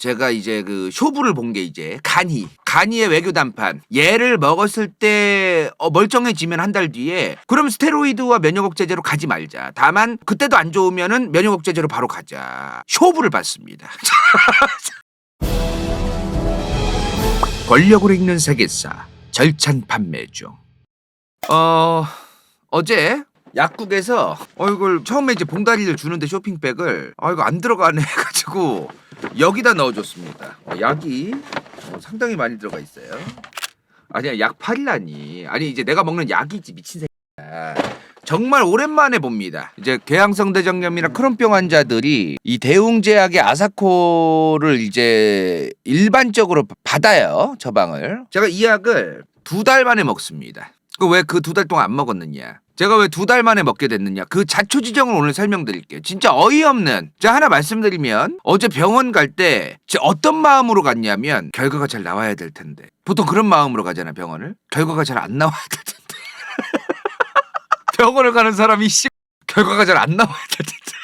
제가 이제 그 쇼부를 본 게 이제 간이 간이의 외교 단판 얘를 먹었을 때 어, 멀쩡해지면 한 달 뒤에 그럼 스테로이드와 면역 억 제제로 가지 말자. 다만 그때도 안 좋으면은 면역 억 제제로 바로 가자. 쇼부를 봤습니다. 권력으로 읽는 세계사 절찬 판매 중. 어 어제 약국에서 어 이걸 처음에 이제 봉다리를 주는데 쇼핑백을 아 이거 안 들어가네 해가지고 여기다 넣어줬습니다. 어, 약이 어, 상당히 많이 들어가 있어요. 아니야 약 팔이라니 아니 이제 내가 먹는 약이지 미친 새끼야. 정말 오랜만에 봅니다. 이제 궤양성 대장염이나 크론병 환자들이 이 대웅제약의 아사코를 이제 일반적으로 받아요 처방을. 제가 이 약을 두 달 만에 먹습니다. 그 왜 그 두 달 동안 안 먹었느냐? 제가 왜 두 달 만에 먹게 됐느냐? 그 자초지정을 오늘 설명드릴게요. 진짜 어이없는. 제가 하나 말씀드리면 어제 병원 갈 때 어떤 마음으로 갔냐면 결과가 잘 나와야 될 텐데. 보통 그런 마음으로 가잖아 병원을. 결과가 잘 안 나와야 될 텐데. 병원을 가는 사람이 씨 결과가 잘 안 나와야 될 텐데.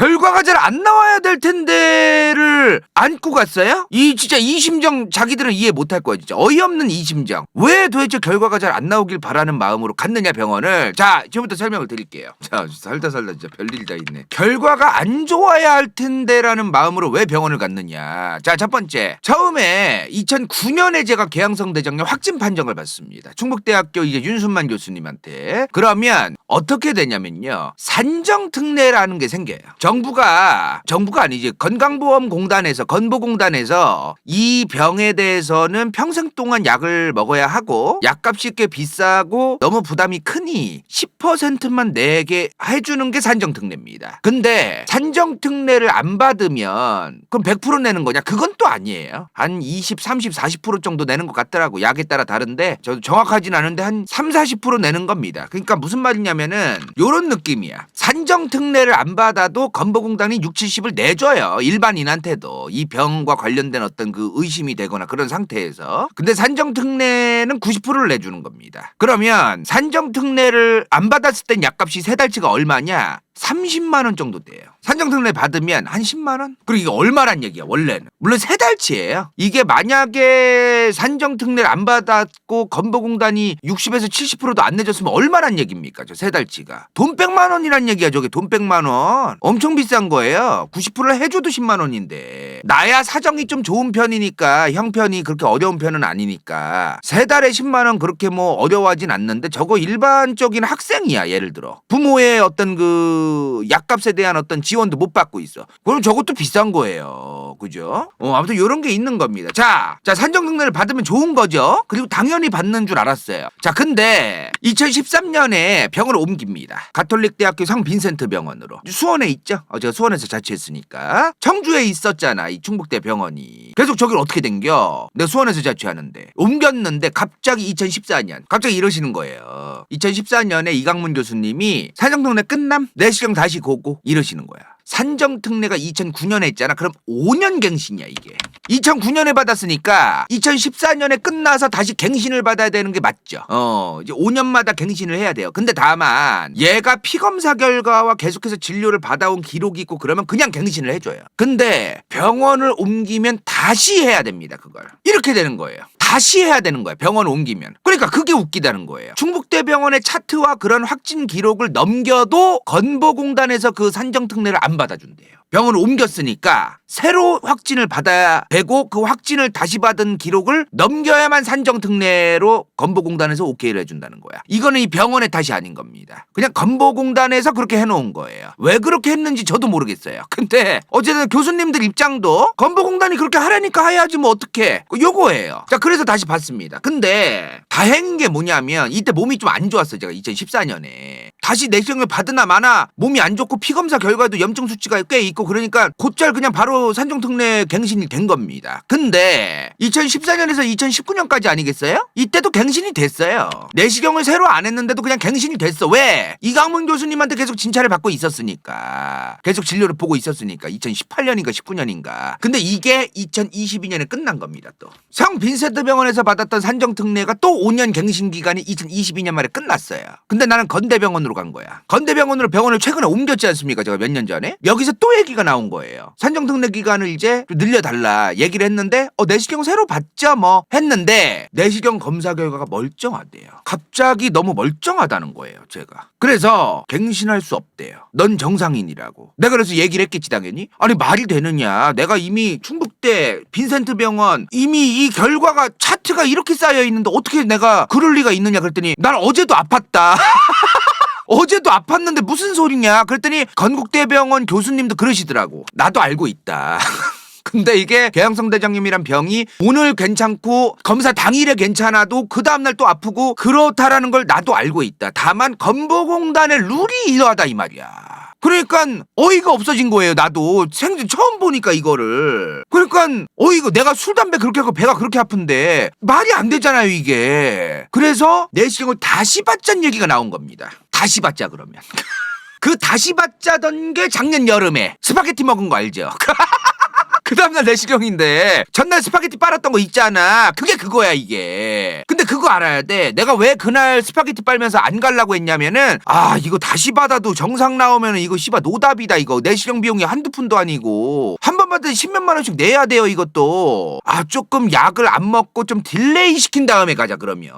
결과가 잘 안 나와야 될 텐데를 안고 갔어요? 이 진짜 이 심정 자기들은 이해 못할 거야 진짜. 어이없는 이 심정. 왜 도대체 결과가 잘 안 나오길 바라는 마음으로 갔느냐 병원을. 자 지금부터 설명을 드릴게요. 자 살다 살다 진짜 별일 다 있네. 결과가 안 좋아야 할 텐데라는 마음으로 왜 병원을 갔느냐. 자 첫 번째. 처음에 2009년에 제가 개항성 대장염 확진 판정을 받습니다. 충북대학교 이제 윤순만 교수님한테. 그러면 어떻게 되냐면요. 산정특례라는 게 생겨요 정부가 정부가 아니지 건강보험공단에서 건보공단에서 이 병에 대해서는 평생 동안 약을 먹어야 하고 약값이 꽤 비싸고 너무 부담이 크니 10%만 내게 해주는 게 산정특례입니다. 근데 산정특례를 안 받으면 그럼 100% 내는 거냐? 그건 또 아니에요. 한 20, 30, 40% 정도 내는 것 같더라고. 약에 따라 다른데 저도 정확하진 않은데 한 3, 40% 내는 겁니다. 그러니까 무슨 말이냐면은 요런 느낌이야. 산정특례를 안 받아도 건보공단이 6, 70을 내줘요. 일반인한테도 이 병과 관련된 어떤 그 의심이 되거나 그런 상태에서. 근데 산정특례는 90%를 내주는 겁니다. 그러면 산정특례를 안 받았을 땐 약값이 세 달치가 얼마냐? 30만 원 정도 돼요. 산정특례 받으면 한 10만 원? 그리고 이게 얼마란 얘기야 원래는. 물론 세 달치예요. 이게 만약에 산정특례를 안 받았고 건보공단이 60에서 70%도 안 내줬으면 얼마란 얘기입니까? 저 세 달치가. 돈 100만 원이란 얘기야 저게 돈 100만 원. 엄청 비싼 거예요. 90%를 해줘도 10만 원인데. 나야 사정이 좀 좋은 편이니까 형편이 그렇게 어려운 편은 아니니까 세 달에 10만 원 그렇게 뭐 어려워하진 않는데 저거 일반적인 학생이야 예를 들어. 부모의 어떤 그 약값에 대한 어떤 지원도 못 받고 있어. 그럼 저것도 비싼 거예요. 그죠? 어, 아무튼 요런 게 있는 겁니다. 자, 자, 산정특례를 받으면 좋은 거죠? 그리고 당연히 받는 줄 알았어요. 자, 근데 2013년에 병을 옮깁니다. 가톨릭대학교 성빈센트 병원으로. 수원에 있죠? 어, 제가 수원에서 자취했으니까. 청주에 있었잖아, 이 충북대 병원이. 계속 저길 어떻게 댕겨? 내가 수원에서 자취하는데. 옮겼는데 갑자기 2014년, 갑자기 이러시는 거예요. 2014년에 이강문 교수님이 산정특례 끝남? 내 시경 다시 고고? 이러시는 거야. 산정특례가 2009년에 했잖아. 그럼 5년 갱신이야 이게. 2009년에 받았으니까 2014년에 끝나서 다시 갱신을 받아야 되는 게 맞죠. 어, 이제 5년마다 갱신을 해야 돼요. 근데 다만 얘가 피검사 결과와 계속해서 진료를 받아온 기록이 있고 그러면 그냥 갱신을 해줘요. 근데 병원을 옮기면 다시 해야 됩니다. 그걸. 이렇게 되는 거예요. 다시 해야 되는 거예요. 병원 옮기면. 그러니까 그게 웃기다는 거예요. 충북대병원의 차트와 그런 확진 기록을 넘겨도 건보공단에서 그 산정특례를 안 받아준대요. 병원을 옮겼으니까 새로 확진을 받아야 되고 그 확진을 다시 받은 기록을 넘겨야만 산정 특례로 건보공단에서 오케이를 해준다는 거야. 이거는 이 병원의 탓이 아닌 겁니다. 그냥 건보공단에서 그렇게 해놓은 거예요. 왜 그렇게 했는지 저도 모르겠어요. 근데 어쨌든 교수님들 입장도 건보공단이 그렇게 하라니까 해야지 뭐 어떡해. 요거예요. 자 그래서 다시 봤습니다. 근데 다행인 게 뭐냐면 이때 몸이 좀 안 좋았어요. 제가 2014년에. 다시 내시경을 받으나 마나 몸이 안 좋고 피검사 결과에도 염증 수치가 꽤 있고 그러니까 곧잘 그냥 바로 산정특례 갱신이 된 겁니다. 근데 2014년에서 2019년까지 아니겠어요? 이때도 갱신이 됐어요. 내시경을 새로 안 했는데도 그냥 갱신이 됐어. 왜? 이강문 교수님한테 계속 진찰을 받고 있었으니까. 계속 진료를 보고 있었으니까. 2018년인가 19년인가. 근데 이게 2022년에 끝난 겁니다. 또. 성 빈센트 병원에서 받았던 산정특례가 또 5년 갱신 기간이 2022년 말에 끝났어요. 근데 나는 건대병원으로 간 거야. 건대병원으로 병원을 최근에 옮겼지 않습니까? 제가 몇 년 전에 여기서 또 얘기가 나온 거예요. 산정특례 기간을 이제 좀 늘려달라 얘기를 했는데 어 내시경 새로 받자 뭐 했는데 내시경 검사 결과가 멀쩡하대요. 갑자기 너무 멀쩡하다는 거예요. 제가 그래서 갱신할 수 없대요. 넌 정상인이라고. 내가 그래서 얘기를 했겠지 당연히. 아니 말이 되느냐? 내가 이미 충북대 빈센트 병원 이미 이 결과가 차트가 이렇게 쌓여 있는데 어떻게 내가 그럴 리가 있느냐 그랬더니 난 어제도 아팠다. 어제도 아팠는데 무슨 소리냐? 그랬더니 건국대병원 교수님도 그러시더라고. 나도 알고 있다. 근데 이게 개양성 대장염이란 병이 오늘 괜찮고 검사 당일에 괜찮아도 그 다음날 또 아프고 그렇다라는 걸 나도 알고 있다. 다만 건보공단의 룰이 이러하다 이 말이야. 그러니까 어이가 없어진 거예요. 나도 생전 처음 보니까 이거를. 그러니까 어이가 내가 술 담배 그렇게 하고 배가 그렇게 아픈데 말이 안 되잖아요 이게. 그래서 내시경을 다시 받자는 얘기가 나온 겁니다. 다시 받자 그러면. 그 다시 받자던 게 작년 여름에 스파게티 먹은 거 알죠? 그 다음날 내시경인데 전날 스파게티 빨았던 거 있잖아. 그게 그거야 이게. 근데 그거 알아야 돼. 내가 왜 그날 스파게티 빨면서 안 갈라고 했냐면은 아 이거 다시 받아도 정상 나오면은 이거 씨발 노답이다 이거. 내시경 비용이 한두 푼도 아니고. 한 번 받을 십몇만 원씩 내야 돼요 이것도. 아 조금 약을 안 먹고 좀 딜레이 시킨 다음에 가자 그러면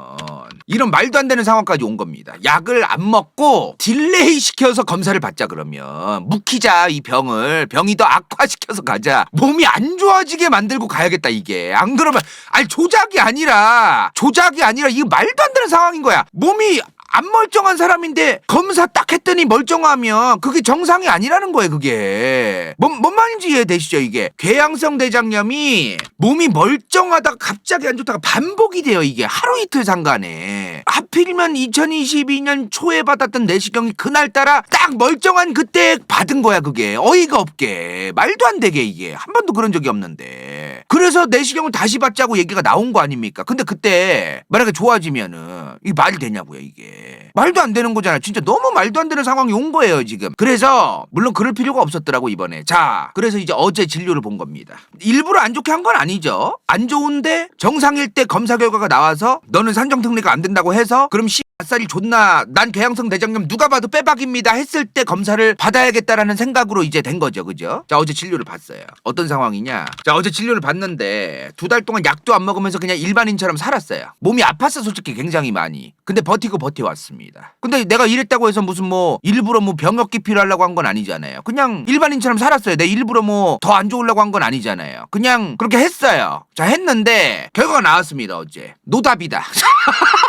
이런 말도 안 되는 상황까지 온 겁니다. 약을 안 먹고 딜레이 시켜서 검사를 받자 그러면. 묵히자 이 병을. 병이 더 악화시켜서 가자. 몸이 안 좋아지게 만들고 가야겠다 이게. 안 그러면 아니 조작이 아니라 조작이 아니라 이거 말도 안 되는 상황인 거야. 몸이 안 멀쩡한 사람인데 검사 딱 했더니 멀쩡하면 그게 정상이 아니라는 거예요 그게. 뭔, 뭔 말인지 이해되시죠 이게? 궤양성 대장염이 몸이 멀쩡하다가 갑자기 안 좋다가 반복이 돼요 이게. 하루 이틀 상간에. 하필이면 2022년 초에 받았던 내시경이 그날따라 딱 멀쩡한 그때 받은 거야 그게. 어이가 없게. 말도 안 되게 이게. 한 번도 그런 적이 없는데. 그래서 내시경을 다시 받자고 얘기가 나온 거 아닙니까? 근데 그때 만약에 좋아지면은 이게 말이 되냐고요 이게 말도 안 되는 거잖아요. 진짜 너무 말도 안 되는 상황이 온 거예요 지금. 그래서 물론 그럴 필요가 없었더라고 이번에. 자 그래서 이제 어제 진료를 본 겁니다. 일부러 안 좋게 한 건 아니죠. 안 좋은데 정상일 때 검사 결과가 나와서 너는 산정 특례가 안 된다고 해서 그럼 씨 아싸리 존나 난 개양성 대장염 누가 봐도 빼박입니다 했을 때 검사를 받아야겠다라는 생각으로 이제 된 거죠. 그죠? 자 어제 진료를 봤어요. 어떤 상황이냐? 자 어제 진료를 봤는데 두 달 동안 약도 안 먹으면서 그냥 일반인처럼 살았어요. 몸이 아팠어 솔직히 굉장히 많이. 근데 버티고 버텨왔습니다. 근데 내가 이랬다고 해서 무슨 뭐 일부러 뭐 병역 기피를 하려고 한 건 아니잖아요. 그냥 일반인처럼 살았어요. 내 일부러 뭐 더 안 좋으려고 한 건 아니잖아요. 그냥 그렇게 했어요. 자 했는데 결과가 나왔습니다 어제. 노답이다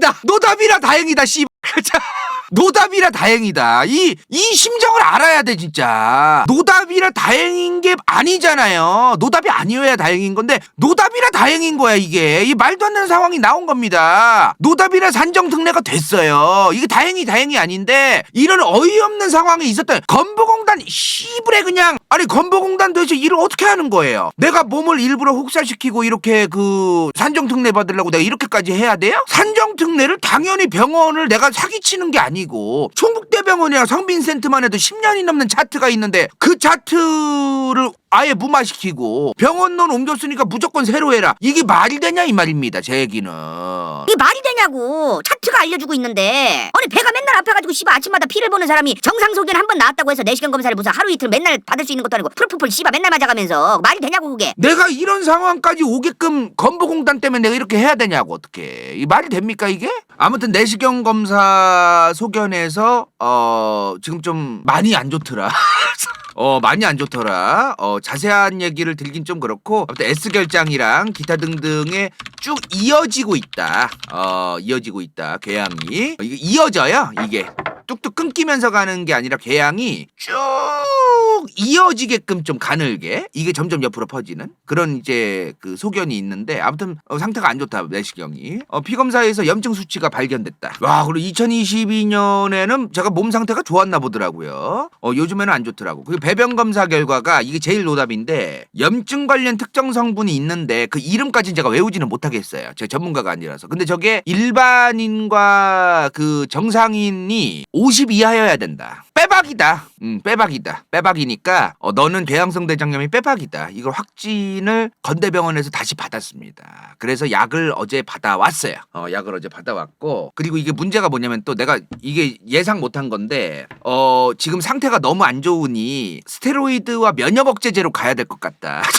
다행이다. 노답이라 다행이다 씨 노답이라 다행이다. 이 이 심정을 알아야 돼 진짜. 노답이라 다행인 게 아니잖아요. 노답이 아니어야 다행인 건데 노답이라 다행인 거야 이게. 이 말도 안 되는 상황이 나온 겁니다. 노답이라 산정 특례가 됐어요. 이게 다행이 다행이 아닌데 이런 어이없는 상황이 있었던 건보공단 씨부레 그냥 아니 건보공단 도대체 일을 어떻게 하는 거예요? 내가 몸을 일부러 혹사시키고 이렇게 그 산정 특례 받으려고 내가 이렇게까지 해야 돼요? 산정 특례를 당연히 병원을 내가 사기치는 게 아니 고 충북대병원이랑 성빈센트만 해도 10년이 넘는 차트가 있는데 그 차트를 아예 무마시키고 병원론 옮겼으니까 무조건 새로 해라. 이게 말이 되냐 이 말입니다 제 얘기는. 이게 말이 되냐고 차트가 알려주고 있는데. 아니 배가 맨날 아파가지고 씨발 아침마다 피를 보는 사람이 정상 소견 한 번 나왔다고 해서 내시경 검사를 무슨 하루 이틀 맨날 받을 수 있는 것도 아니고 프로포폴 씨발 맨날 맞아가면서 말이 되냐고 그게. 내가 이런 상황까지 오게끔 건보공단 때문에 내가 이렇게 해야 되냐고 어떻게. 이 말이 됩니까 이게? 아무튼 내시경 검사 소견에서 어 지금 좀 많이 안 좋더라. 어 많이 안 좋더라. 어 자세한 얘기를 들긴 좀 그렇고 아무튼 S 결장이랑 기타 등등에 쭉 이어지고 있다. 어 이어지고 있다. 궤양이 어, 이게 이어져요. 이게 뚝뚝 끊기면서 가는 게 아니라 궤양이 쭉 이어지게끔 좀 가늘게 이게 점점 옆으로 퍼지는 그런 이제 그 소견이 있는데 아무튼 어, 상태가 안 좋다 내시경이 어, 피 검사에서 염증 수치가 발견됐다. 와 그리고 2022년에는 제가 몸 상태가 좋았나 보더라고요. 어, 요즘에는 안 좋더라고. 그리고 배변 검사 결과가 이게 제일 노답인데 염증 관련 특정 성분이 있는데 그 이름까지는 제가 외우지는 못하겠어요. 제가 전문가가 아니라서. 근데 저게 일반인과 그 정상인이 50 이하여야 된다. 빼박이다. 음, 빼박이다. 빼박이니까 어, 너는 대양성 대장염이 빼박이다. 이걸 확진을 건대병원에서 다시 받았습니다. 그래서 약을 어제 받아왔어요. 어, 약을 어제 받아왔고 그리고 이게 문제가 뭐냐면 또 내가 이게 예상 못한 건데 어, 지금 상태가 너무 안 좋으니 스테로이드와 면역 억제제로 가야 될 것 같다.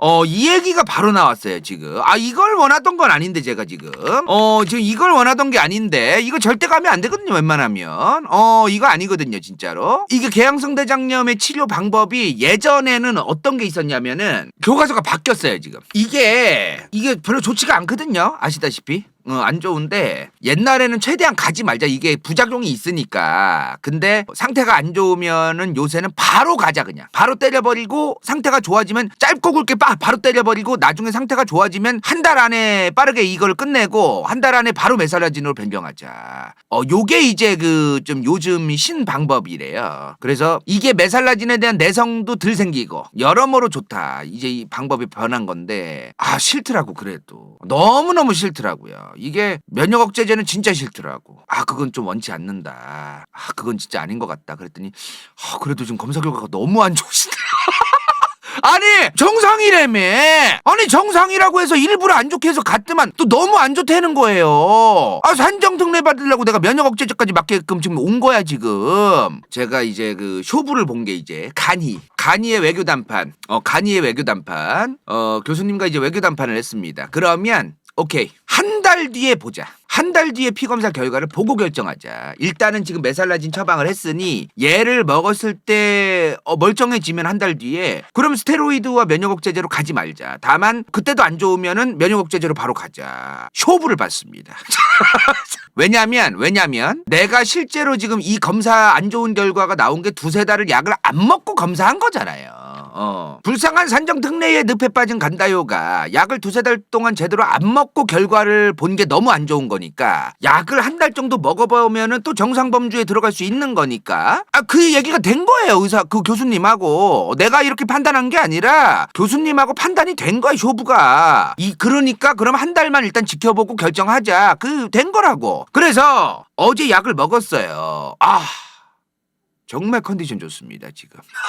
어, 이 얘기가 바로 나왔어요, 지금. 아, 이걸 원하던 건 아닌데, 제가 지금. 어, 지금 이걸 원하던 게 아닌데, 이거 절대 가면 안 되거든요, 웬만하면. 어, 이거 아니 아니거든요, 진짜로. 이게 그 개양성 대장염의 치료 방법이 예전에는 어떤 게 있었냐면은 교과서가 바뀌었어요, 지금. 이게 이게 별로 좋지가 않거든요. 아시다시피. 어, 안 좋은데 옛날에는 최대한 가지 말자. 이게 부작용이 있으니까. 근데 상태가 안 좋으면은 요새는 바로 가자 그냥. 바로 때려버리고 상태가 좋아지면 짧고 굵게 빠, 바로 때려버리고 나중에 상태가 좋아지면 한 달 안에 빠르게 이걸 끝내고 한 달 안에 바로 메살라진으로 변경하자. 어 요게 이제 그 좀 요즘 신방법이래요. 그래서 이게 메살라진에 대한 내성도 덜 생기고 여러모로 좋다. 이제 이 방법이 변한 건데. 아 싫더라고 그래도. 너무너무 싫더라고요. 이게 면역억 제제는 진짜 싫더라고. 아 그건 좀 원치 않는다. 아 그건 진짜 아닌 것 같다. 그랬더니 아, 그래도 지금 검사 결과가 너무 안 좋으시다. 아니 정상이라며 아니 정상이라고 해서 일부러 안 좋게 해서 갔더만 또 너무 안 좋다는 거예요 아 산정 특례 받으려고 내가 면역 억제제까지 맞게끔 지금 온 거야 지금 제가 이제 그 쇼부를 본 게 이제 간이 간이의 외교 담판 어 간이의 외교 담판 어 교수님과 이제 외교 담판을 했습니다 그러면 오케이. 한 달 뒤에 보자. 한 달 뒤에 피검사 결과를 보고 결정하자. 일단은 지금 메살라진 처방을 했으니 얘를 먹었을 때 어, 멀쩡해지면 한 달 뒤에 그럼 스테로이드와 면역 억제제로 가지 말자. 다만 그때도 안 좋으면은 면역 억제제로 바로 가자. 쇼부를 받습니다. 왜냐면 왜냐면 내가 실제로 지금 이 검사 안 좋은 결과가 나온 게 두세 달을 약을 안 먹고 검사한 거잖아요. 어. 불쌍한 산정 특례의 늪에 빠진 간다요가 약을 두세 달 동안 제대로 안 먹고 결과를 본 게 너무 안 좋은 거니까 약을 한 달 정도 먹어보면 또 정상 범주에 들어갈 수 있는 거니까. 아 그 얘기가 된 거예요 의사 그 교수님하고. 내가 이렇게 판단한 게 아니라 교수님하고 판단이 된 거야 쇼부가. 이 그러니까 그럼 한 달만 일단 지켜보고 결정하자. 그 된 거라고. 그래서 어제 약을 먹었어요. 아. 정말 컨디션 좋습니다 지금.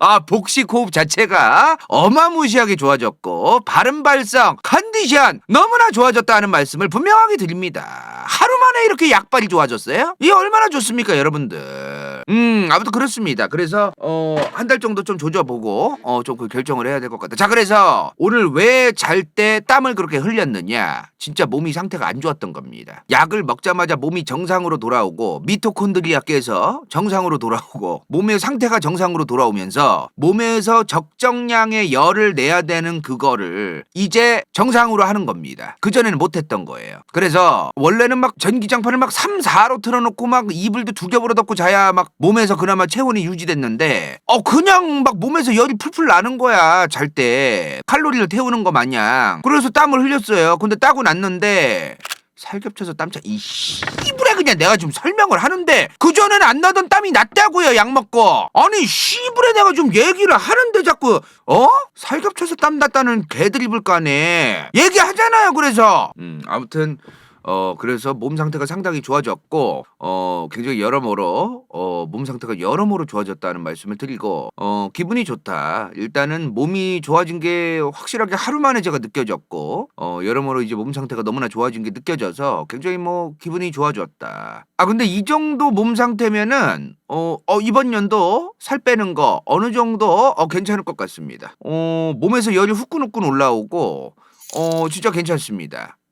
아 복식 호흡 자체가 어마무시하게 좋아졌고 발음 발성 컨디션 너무나 좋아졌다는 말씀을 분명하게 드립니다. 하루 만에 이렇게 약발이 좋아졌어요? 이 얼마나 좋습니까 여러분들? 음, 아무튼 그렇습니다. 그래서 어, 한 달 정도 좀 조져보고 어, 좀 그 결정을 해야 될 것 같다. 자, 그래서 오늘 왜 잘 때 땀을 그렇게 흘렸느냐? 진짜 몸이 상태가 안 좋았던 겁니다. 약을 먹자마자 몸이 정상으로 돌아오고 미토콘드리아께서 정상으로 돌아오고 몸의 상태가 정상으로 돌아오면서 몸에서 적정량의 열을 내야 되는 그거를 이제 정상으로 하는 겁니다. 그전에는 못했던 거예요. 그래서 원래는 막 전기장판을 막 3, 4로 틀어놓고 막 이불도 두 겹으로 덮고 자야 막 몸에서 그나마 체온이 유지됐는데 어 그냥 막 몸에서 열이 풀풀 나는 거야 잘 때. 칼로리를 태우는 거 마냥. 그래서 땀을 흘렸어요. 근데 따고 났는데 살겹쳐서 땀차 이 씨부레 그냥 내가 지금 설명을 하는데 그전에는 안 나던 땀이 났다고요 약 먹고. 아니 씨부레 내가 좀 얘기를 하는데 자꾸 어? 살겹쳐서 땀 났다는 개드립을 까네 얘기하잖아요 그래서. 음 아무튼 어 그래서 몸 상태가 상당히 좋아졌고 어 굉장히 여러모로 어 몸 상태가 여러모로 좋아졌다는 말씀을 드리고 어 기분이 좋다. 일단은 몸이 좋아진 게 확실하게 하루 만에 제가 느껴졌고 어 여러모로 이제 몸 상태가 너무나 좋아진 게 느껴져서 굉장히 뭐 기분이 좋아졌다. 아 근데 이 정도 몸 상태면은 어, 어, 이번 연도 살 빼는 거 어느 정도 어, 괜찮을 것 같습니다. 어, 몸에서 열이 후끈후끈 올라오고 어, 진짜 괜찮습니다.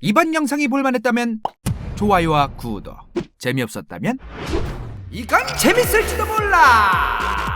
이번 영상이 볼만했다면 좋아요와 구독 재미없었다면 이건 재밌을지도 몰라